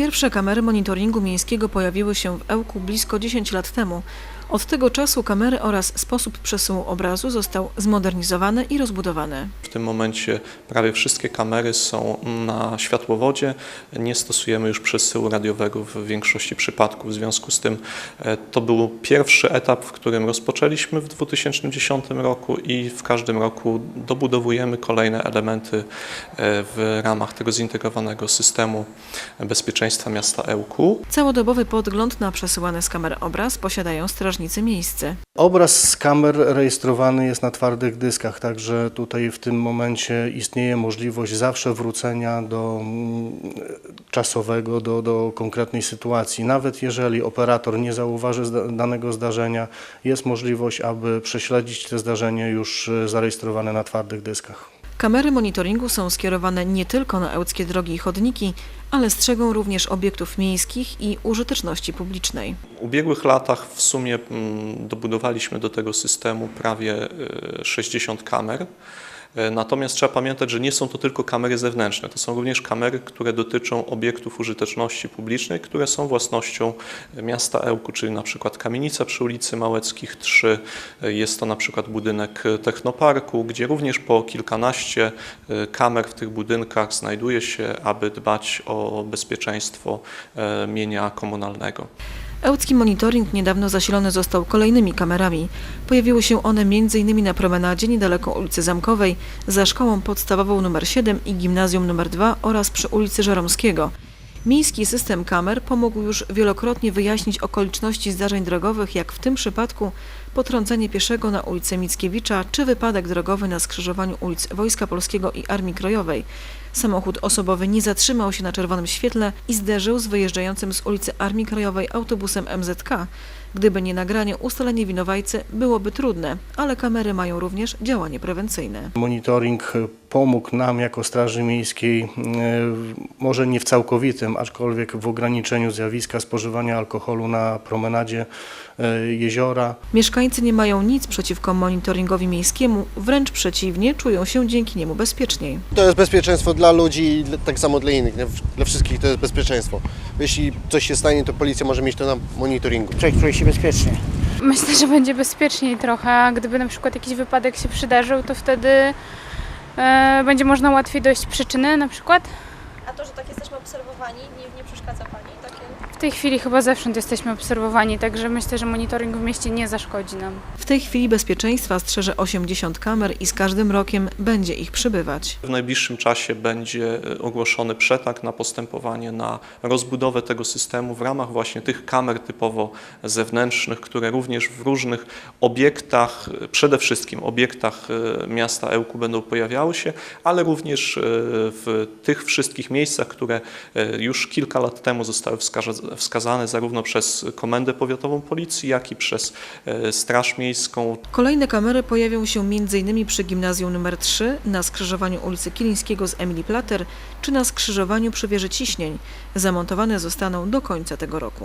Pierwsze kamery monitoringu miejskiego pojawiły się w Ełku blisko 10 lat temu. Od tego czasu kamery oraz sposób przesyłu obrazu został zmodernizowany i rozbudowany. W tym momencie prawie wszystkie kamery są na światłowodzie. Nie stosujemy już przesyłu radiowego w większości przypadków. W związku z tym e, to był pierwszy etap, w którym rozpoczęliśmy w 2010 roku i w każdym roku dobudowujemy kolejne elementy e, w ramach tego zintegrowanego systemu bezpieczeństwa miasta Ełku. Całodobowy podgląd na przesyłany z kamer obraz posiadają strażnicy miejscy. Obraz z kamer rejestrowany jest na twardych dyskach, także tutaj w tym momencie istnieje możliwość zawsze wrócenia do mm, czasowego, do, do konkretnej sytuacji. Nawet jeżeli operator nie zauważy danego zdarzenia, jest możliwość, aby prześledzić te zdarzenie już e, zarejestrowane na twardych dyskach. Kamery monitoringu są skierowane nie tylko na ełckie drogi i chodniki, ale strzegą również obiektów miejskich i użyteczności publicznej. W ubiegłych latach w sumie mm, dobudowaliśmy do tego systemu prawie e, 60 kamer. E, Natomiast trzeba pamiętać, że nie są to tylko kamery zewnętrzne, to są również kamery, które dotyczą obiektów użyteczności publicznej, które są własnością miasta Ełku, czyli na przykład kamienica przy ulicy Małeckich 3, e, jest to na przykład budynek Technoparku, gdzie również po kilkanaście e, kamer w tych budynkach znajduje się, aby dbać o bezpieczeństwo e, mienia komunalnego. Ełcki monitoring niedawno zasilony został kolejnymi kamerami. Pojawiły się one m.in. na promenadzie niedaleko ulicy Zamkowej, za szkołą podstawową nr 7 i gimnazjum nr 2 oraz przy ulicy Żeromskiego. Miejski system kamer pomógł już wielokrotnie wyjaśnić okoliczności zdarzeń drogowych, jak w tym przypadku potrącenie pieszego na ulicy Mickiewicza czy wypadek drogowy na skrzyżowaniu ulic Wojska Polskiego i Armii Krajowej. Samochód osobowy nie zatrzymał się na czerwonym świetle i zderzył z wyjeżdżającym z ulicy Armii Krajowej autobusem MZK. Gdyby nie nagranie, ustalenie winowajcy byłoby trudne, ale kamery mają również działanie prewencyjne. Monitoring pomógł nam jako Straży Miejskiej, e, może nie w całkowitym, aczkolwiek w ograniczeniu zjawiska spożywania alkoholu na promenadzie e, jeziora. Mieszkańcy nie mają nic przeciwko monitoringowi miejskiemu, wręcz przeciwnie, czują się dzięki niemu bezpieczniej. To jest bezpieczeństwo dla ludzi i dla- tak samo dla innych. Dla wszystkich to jest bezpieczeństwo. Jeśli coś się stanie, to policja może mieć to na monitoringu. człowiek czuje się bezpiecznie. Myślę, że będzie bezpieczniej trochę, a gdyby na przykład jakiś wypadek się przydarzył, to wtedy e, będzie można łatwiej dojść przyczyny na przykład. A to, że tak jesteśmy obserwowani, nie, nie przeszkadza Pani? W tej chwili chyba zewsząd jesteśmy obserwowani, także myślę, że monitoring w mieście nie zaszkodzi nam. W tej chwili bezpieczeństwa strzeże 80 kamer i z każdym rokiem będzie ich przybywać. W najbliższym czasie będzie e, ogłoszony przetarg na postępowanie na rozbudowę tego systemu w ramach właśnie tych kamer typowo zewnętrznych, które również w różnych obiektach, e, przede wszystkim obiektach e, miasta Ełku będą pojawiały się, ale również w tych wszystkich miejscach, które już kilka lat temu zostały wskaza- wskazane zarówno przez Komendę Powiatową Policji, jak i przez e, Straż Miejską, Kolejne kamery pojawią się m.in. przy gimnazjum nr 3, na skrzyżowaniu ulicy Kilińskiego z Emilii Plater, czy na skrzyżowaniu przy wieży Ciśnień. Zamontowane zostaną do końca tego roku.